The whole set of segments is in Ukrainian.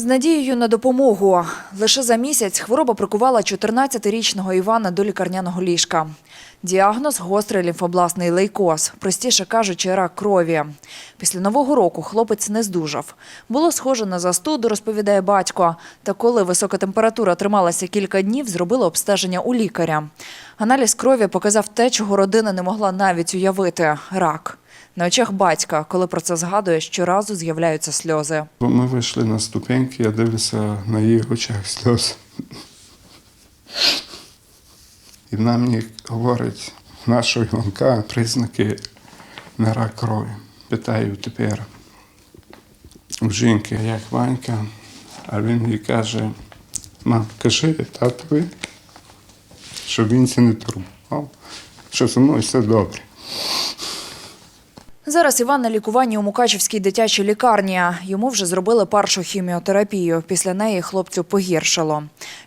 З надією на допомогу. Лише за місяць хвороба прикувала 14-річного Івана до лікарняного ліжка. Діагноз – гострий лімфобласний лейкоз, простіше кажучи, рак крові. Після Нового року хлопець не здужав. Було схоже на застуду, розповідає батько. Та коли висока температура трималася кілька днів, зробили обстеження у лікаря. Аналіз крові показав те, чого родина не могла навіть уявити – рак. На очах батька, коли про це згадує, щоразу з'являються сльози. Ми вийшли на ступеньки, я дивлюся на її очах сльози. І вона мені говорить, нашого Іванка признаки на рак крові. Питаю тепер у жінки, як Ванька, а він їй каже, мам, кажи татові, щоб він це не турбував, що зі мною все добре. Зараз Іван на лікуванні у Мукачівській дитячій лікарні. Йому вже зробили першу хіміотерапію. Після неї хлопцю погіршило.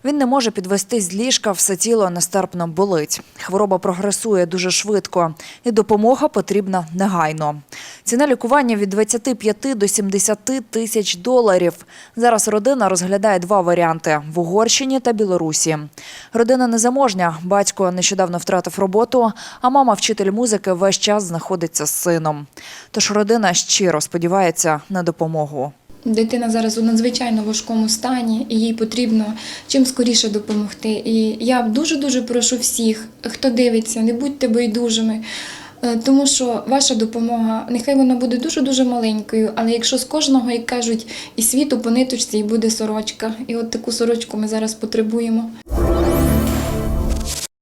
Він не може підвестись з ліжка, все тіло нестерпно болить. Хвороба прогресує дуже швидко, і допомога потрібна негайно. Ціна лікування від 25 до 70 тисяч доларів. Зараз родина розглядає два варіанти – в Угорщині та Білорусі. Родина незаможня, батько нещодавно втратив роботу, а мама, вчитель музики, весь час знаходиться з сином. Тож родина щиро сподівається на допомогу. Дитина зараз у надзвичайно важкому стані, і їй потрібно чим скоріше допомогти. І я дуже дуже прошу всіх, хто дивиться, не будьте байдужими. Е, Тому що ваша допомога, нехай вона буде дуже дуже маленькою, але якщо з кожного, як кажуть, і світу по ниточці і буде сорочка, і от таку сорочку ми зараз потребуємо.